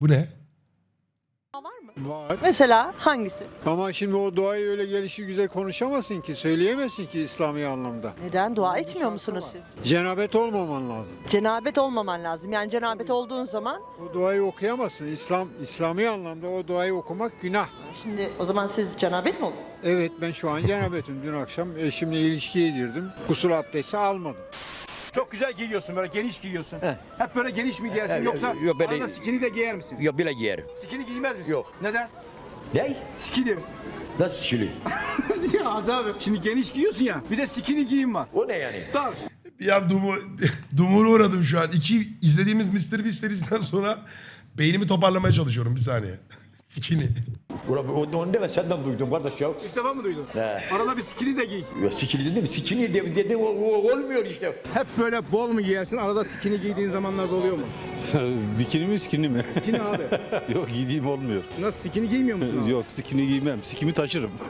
Bu ne? var mı? Var. Mesela hangisi? Ama şimdi o duayı öyle gelişi güzel konuşamazsın ki, söyleyemezsin ki İslami anlamda. Neden dua etmiyor musunuz siz? Cenabet olmaman lazım. Cenabet olmaman lazım. Yani cenabet olduğun zaman O duayı okuyamazsın. İslam İslami anlamda o duayı okumak günah. şimdi o zaman siz cenabet mi olun? Evet ben şu an cenabetim. Dün akşam eşimle ilişkiye girdim. Kusur abdesti almadım. Çok güzel giyiyorsun böyle geniş giyiyorsun. He. Hep böyle geniş mi giyersin He, yoksa yok, böyle- arada skinny de giyer misin? Yok bile giyerim. Skinny giymez misin? Yok. Neden? Ne? Skinny. Nasıl şili? ya Hacı abi şimdi geniş giyiyorsun ya bir de skinny giyim var. O ne yani? Dar. Ya dumu, dumura uğradım şu an. İki izlediğimiz Mr. Beast serisinden sonra beynimi toparlamaya çalışıyorum bir saniye. Skinny. Ulan onu, onu deme senden duydum kardeş ya. İlk defa mı duydun? He. Arada bir skinny de giy. Ya sikili dedim sikini dedim, dedim o, o- olmuyor işte. Hep böyle bol mu giyersin arada skinny giydiğin zamanlarda oluyor mu? Bikini mi skini mi? Skinny abi. Yok giydiğim olmuyor. Nasıl skinny giymiyor musun abi? Yok skini giymem. Sikimi taşırım.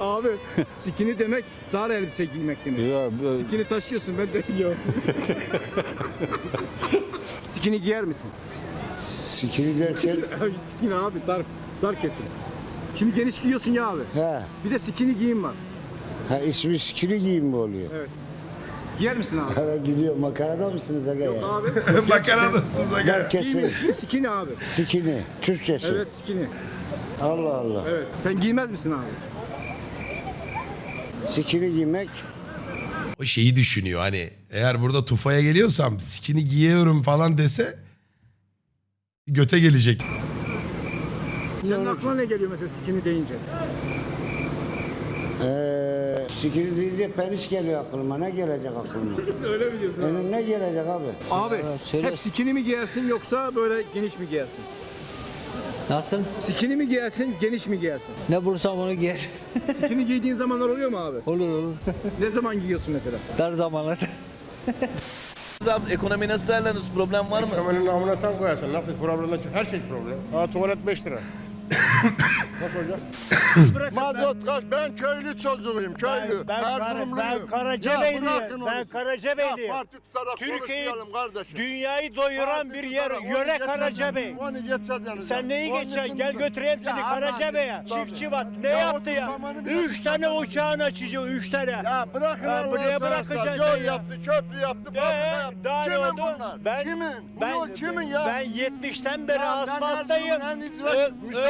Abi skinny demek dar elbise giymek demek. ya, bu- Skinny taşıyorsun ben de giyiyorum. skinny giyer misin? Sikini derken Abi skinny abi dar dar kesim. Şimdi geniş giyiyorsun ya abi. he, Bir de skinny giyim var. ha ismi sikini giyim mi oluyor? Giyer misin abi? Hala gülüyor makarada mısınız aga ya? Abi. Bakar mısınız aga? Giyimin ismi skinny abi. sikini, Türkçesi. Evet skinny. Allah Allah. Evet. Sen giymez misin abi? Sikini giymek O şeyi düşünüyor hani eğer burada tufaya geliyorsam skinny giyiyorum falan dese göte gelecek. Senin aklına ne geliyor mesela skinny deyince? ee, sikini deyince penis geliyor aklıma. Ne gelecek aklıma? Öyle mi diyorsun abi? Benim ne gelecek abi? Abi hep skinny mi giyersin yoksa böyle geniş mi giyersin? Nasıl? Skinny mi giyersin, geniş mi giyersin? Ne bulursam onu giyer. Skinny giydiğin zamanlar oluyor mu abi? olur olur. Ne zaman giyiyorsun mesela? Dar zamanlar. Abi ekonomi nasıl değerlendiriyorsun? Problem var mı? Hemen namına sen koyarsın. Nasıl problemden her şey problem. Ha tuvalet 5 lira. Nasıl? Mazot kaç? Ben köylü çocuğuyum, köylü. Ben, ben, Erzurumluyum. ben Karacabeyli'yim. Ben. Karacabeyli'yim. Türkiye'yi, dünyayı doyuran Parti bir yer. Yöre Karacabey. Onu geçeceğiz. Sen neyi geçeceksin? Gel bu- götüreyim seni Ya aman, Karacabey'e. Çiftçi bak ne Ya yaptı ya? Üç tane uçağını açacak. Üç tane. Ya bırakın Ya buraya bırakacaksın Yol yaptı, köprü yaptı, Ee, fabrika yaptı. daha Kimin oldu? bunlar? Ben, kimin? Ben, kimin ya? Ben 70'ten beri Ya ben asfalttayım.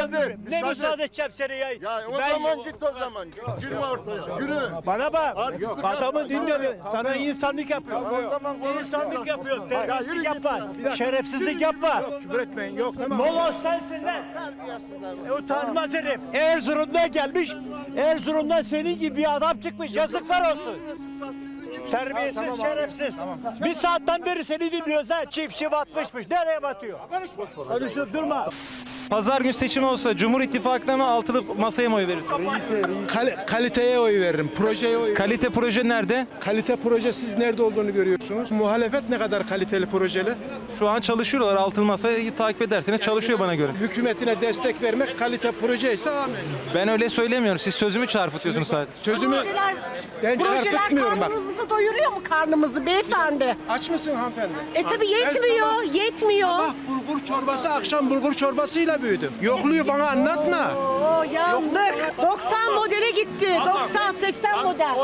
Müsaade et, Ne müsaade müsaade edeceğim seni ya? Ya o Ben- zaman git o zaman. Girme ortaya. Yürü. Bana bak. Artistlik Adamı yapma. dinle. Sana insanlık Ya yapıyor. o zaman konuş. İnsanlık yapıyor. Ya yürü Terbiyesizlik git yapma. ya. Şerefsizlik yapma. Küfür etmeyin yok tamam. Moloz sensin lan. Terbiyesizler. E, Utanmaz herif. Erzurum'dan gelmiş. Erzurum'dan senin gibi bir adam çıkmış. Yazıklar olsun. Terbiyesiz, şerefsiz. Bir saatten beri seni dinliyoruz ha. Çiftçi batmışmış. Nereye batıyor? Konuşup durma. Pazar günü seçim olsa Cumhur İttifakı'na mı altılı masaya mı oy verirsin? kaliteye oy veririm. Projeye oy Kalite proje nerede? Kalite proje siz nerede olduğunu görüyorsunuz. Muhalefet ne kadar kaliteli projeli? Şu an çalışıyorlar altılı masayı takip ederseniz çalışıyor bana göre. Hükümetine destek vermek kalite proje ise amin. Ben öyle söylemiyorum. Siz sözümü çarpıtıyorsunuz sadece. Sözümü ben çarpıtmıyorum bak. Karnımızı doyuruyor mu karnımızı beyefendi? Aç mısın hanımefendi? E tabi yetmiyor, yetmiyor. Sabah bulgur çorbası, akşam bulgur çorbasıyla büyüdüm. Yokluğu bana anlatma. Oo yandık. 90 modele gitti. 90-80 model.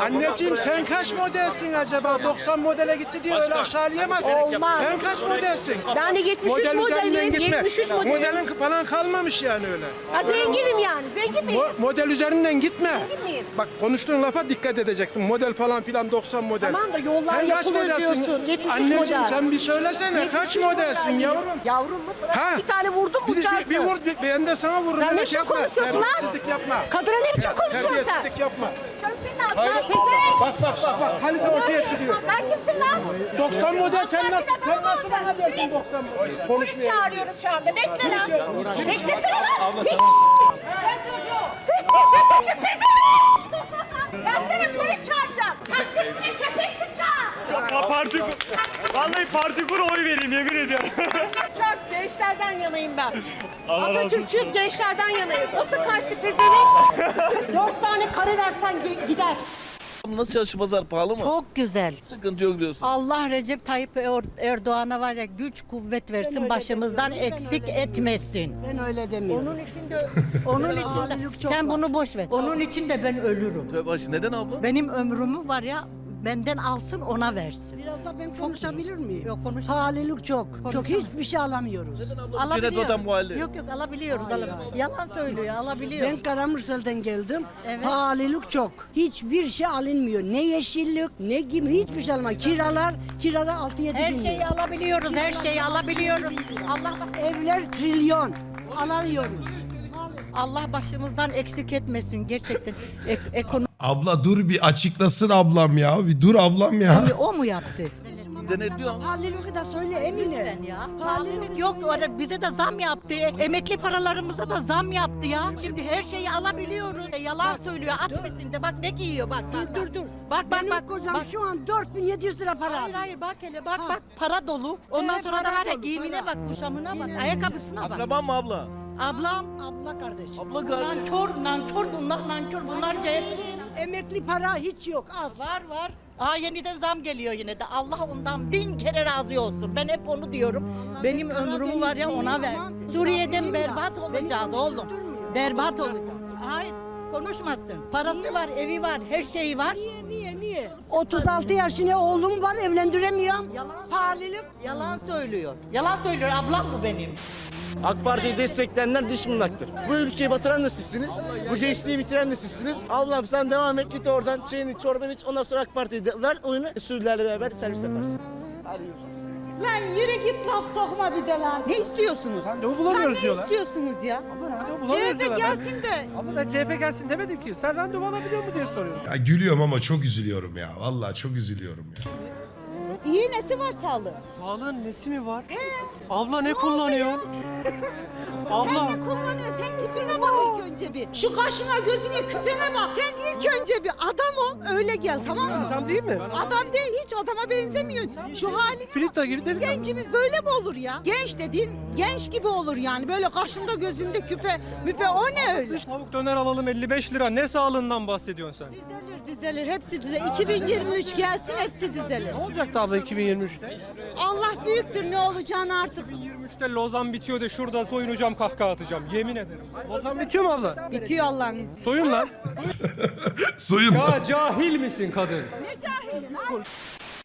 Anneciğim sen kaç modelsin acaba? 90 modele gitti diye öyle aşağılayamazsın. Olmaz. Sen kaç modelsin? Ben de 73 Model üzerinden modelim. gitme. 73 modelim. Modelin falan kalmamış yani öyle. Ha, zenginim yani. Zengin miyim? Mo- model üzerinden gitme. Zengin miyim? Bak konuştuğun lafa dikkat edeceksin. Model falan filan 90 model. Tamam da yollar sen kaç modelsin? diyorsun. 73 Anneciğim model. sen bir söylesene. Kaç 73 modelsin model. yavrum? Yavrum mu? Ha? bir tane vurdum Bir, uçarsın. bir, bir vur, bir, ben de sana vururum. Sen Öyle ne şey biçim yapma. konuşuyorsun lan? Terbiyesizlik yapma. Kadına ne biçim konuşuyorsun sen? Terbiyesizlik yapma. Canım senin ağzına pezevenk. Bak bak bak bak. Kalite ortaya çıkıyor. Sen kimsin lan? 90 model sen nasıl sen nasıl bana dersin aldın. 90 model? Polis çağırıyorum şu anda. Bekle lan. Beklesene lan. Bekle. Sen çocuğu. Siktir köpekçi pezevenk. Ben seni polis çağıracağım. Hakkısını köpeksin çağır. Parti Vallahi parti kur oy vereyim yemin ediyorum. Çok gençlerden yanayım ben. Atatürkçüyüz gençlerden yanayız. Nasıl kaçtı pezevenk? Dört tane kare versen gider. Nasıl çalışı pazar pahalı mı? Çok güzel. Sıkıntı yok diyorsun. Allah Recep Tayyip Er- Erdoğan'a var ya güç kuvvet versin başımızdan eksik etmesin. Ben öyle demiyorum. Onun için de onun için de sen bunu boş ver. Onun için de ben ölürüm. Tövbe başı neden abla? Benim ömrümü var ya benden alsın ona versin. Biraz da ben konuşabilir miyim? Yok konuş. Pahalılık çok. Çok hiçbir şey alamıyoruz. Cennet vatan bu halde. Yok yok alabiliyoruz. alabiliyoruz. Yalan söylüyor Ben alabiliyoruz. Karamürsel'den geldim. Evet. Pahalılık çok. Hiçbir şey alınmıyor. Ne yeşillik, ne gibi hiçbir şey alınmıyor. Kiralar, kiralar 6-7 Her bin şeyi lira. alabiliyoruz. Her şeyi alabiliyoruz. Allah Evler trilyon. Alamıyoruz. Allah başımızdan eksik etmesin gerçekten. Ek- ekonomi Abla dur bir açıklasın ablam ya. Bir dur ablam ya. o mu yaptı? Denetliyor. Pahalılığı da söyle Emine. Lütfen ya. Pahalılık yok. Orada bize de zam yaptı. Emekli paralarımıza da zam yaptı ya. Şimdi her şeyi alabiliyoruz. E, yalan söylüyor. Açmasın de bak ne giyiyor bak. bak, Dur bak. dur dur. Bak bak Benim bak. kocam bak. şu an 4700 lira para Hayır hayır bak hele bak Ha. bak para dolu. Ondan Evet, sonra da para var ya dolu, giyimine para. bak, kuşamına bak, ayakkabısına bak. Akraban mı abla? Ablam, Abla kardeş. Abla kardeş. nankör, nankör bunlar nankör. Bunlar CHP. Emekli para hiç yok az. Var var. Aa yeniden zam geliyor yine de. Allah ondan bin kere razı olsun. Ben hep onu diyorum. Benim ömrümü var ya ona versin. Suriye'den berbat olacağız oğlum. Berbat olacağız. Hayır konuşmasın. Parası var, evi var, her şeyi var. Niye niye niye? 36 yaşında oğlum var evlendiremiyorum. Yalan Pahalılık. Yalan söylüyor. Yalan söylüyor. Ablam bu benim. AK Parti'yi destekleyenler dış mırnaktır. Bu ülkeyi batıran da sizsiniz. Bu gençliği bitiren de sizsiniz. Ablam sen devam et git oradan çayını çorbanı iç ondan sonra AK Parti'yi de ver oyunu Suriyelilerle beraber servis yaparsın. Hadi görüşürüz. Lan yürü git laf sokma bir de lan. Ne istiyorsunuz? Randevu bulamıyoruz ne diyorlar. istiyorsunuz ya? Randevu bulamıyoruz CHP diyorlar. gelsin de. Ama ben CHP gelsin demedim ki. Sen randevu alabiliyor mu diye soruyorum. Ya gülüyorum ama çok üzülüyorum ya. Vallahi çok üzülüyorum ya. İyi nesi var sağlığı? Sağlığın nesi mi var? Abla ne kullanıyor? Abla. Sen ne kullanıyorsun? Sen tipine bak önce bir. Şu kaşına gözüne küpene bak. Sen ilk önce bir adam ol öyle gel tamam mı? Adam değil mi? Adam değil hiç adama benzemiyor. Şu hali Filipta gibi deli. Gencimiz böyle mi olur ya? Genç dediğin genç gibi olur yani. Böyle kaşında gözünde küpe müpe o ne öyle? Dış tavuk döner alalım 55 lira. Ne sağlığından bahsediyorsun sen? Düzelir düzelir hepsi düzelir. 2023 gelsin hepsi düzelir. Ne olacaktı abla 2023'te? Allah büyüktür ne olacağını artık 2023'te Lozan bitiyor de şurada soyunacağım kahkaha atacağım. Yemin ederim. Lozan bitiyor mu abla? Bitiyor Allah'ın izniyle. Soyun lan. Soyun. Ya cahil misin kadın? Ne cahil lan?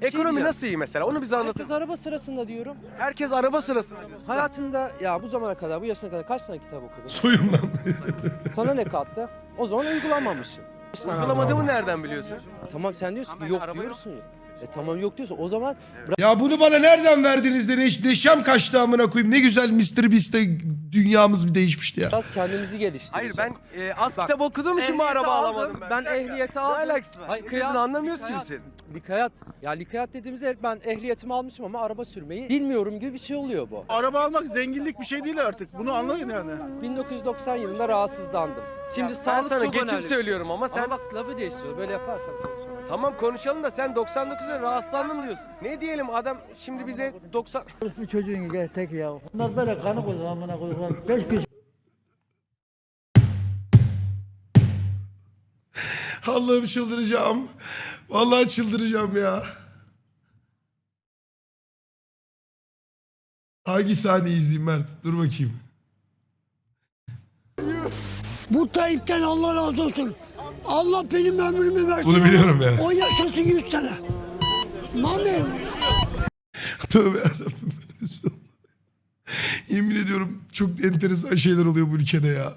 Ekonomi nasıl iyi mesela onu bize anlatın. Herkes araba sırasında diyorum. Herkes araba sırasında. Hayatında ya bu zamana kadar bu yaşına kadar kaç tane kitap okudun? Soyun lan. Sana ne kattı? O zaman uygulamamışsın. Uygulamadığımı nereden biliyorsun? Tamam sen diyorsun ki yok diyorsun ya. E tamam yok diyorsun. O zaman ya bunu bana nereden verdiniz de neş neşem kaçtı amına koyayım. Ne güzel Mr. Beast'te dünyamız bir değişmişti ya. biraz kendimizi Hayır geliştireceğiz. ben e, az kitap okuduğum için bu araba alamadım ben. Ben ehliyeti aldım. Ne alakası var? Hayır, Ne dediğini anlamıyoruz ki biz likayat. senin. Likayat. Ya likayat dediğimiz yer ben ehliyetimi almışım ama araba sürmeyi bilmiyorum gibi bir şey oluyor bu. Araba almak zenginlik bir şey değil artık. Bunu anlayın yani. 1990 yılında rahatsızlandım. Şimdi ben sağlık sana çok geçip önemli bir şey. söylüyorum ama sen- Ama bak lafı değiştiriyor. Böyle yaparsan konuşamam. Tamam konuşalım da sen 99'da rahatsızlandım diyorsun. Ne diyelim adam şimdi bize 90... Bir çocuğun gel tek ya. Bunlar böyle kanı koydu amına koydular. Beş kişi. Allah'ım çıldıracağım. Vallahi çıldıracağım ya. Hangi sahneyi izleyeyim Mert? Dur bakayım. Bu Tayyip'ten Allah razı olsun. Allah benim ömrümü versin. Bunu biliyorum ya. O yaşasın 100 sene. Mami. Tövbe yarabbim. Yemin ediyorum çok enteresan şeyler oluyor bu ülkede ya.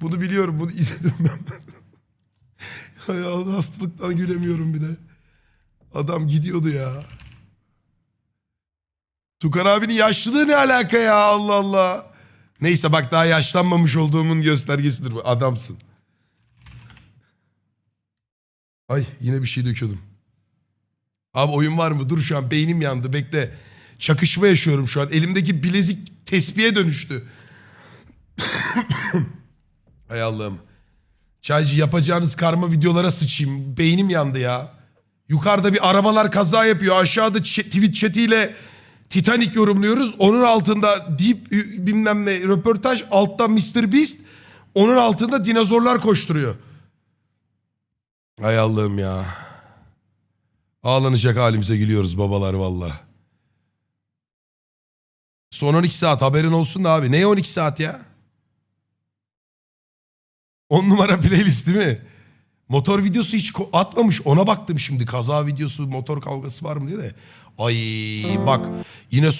Bunu biliyorum, bunu izledim ben. Hay Allah hastalıktan gülemiyorum bir de. Adam gidiyordu ya. Tukan abinin yaşlılığı ne alaka ya Allah Allah. Neyse bak daha yaşlanmamış olduğumun göstergesidir bu. Adamsın. Ay yine bir şey döküyordum. Abi oyun var mı? Dur şu an beynim yandı. Bekle. Çakışma yaşıyorum şu an. Elimdeki bilezik tespihe dönüştü. Hay Allah'ım. Çaycı yapacağınız karma videolara sıçayım. Beynim yandı ya. Yukarıda bir arabalar kaza yapıyor. Aşağıda tweet chatiyle Titanic yorumluyoruz. Onun altında deep bilmem ne röportaj. Altta Mr. Beast. Onun altında dinozorlar koşturuyor. Hay Allah'ım ya. Ağlanacak halimize gülüyoruz babalar valla. Son 12 saat haberin olsun da abi. Neye 12 saat ya? 10 numara playlist değil mi? Motor videosu hiç atmamış. Ona baktım şimdi. Kaza videosu, motor kavgası var mı diye de. Ay bak yine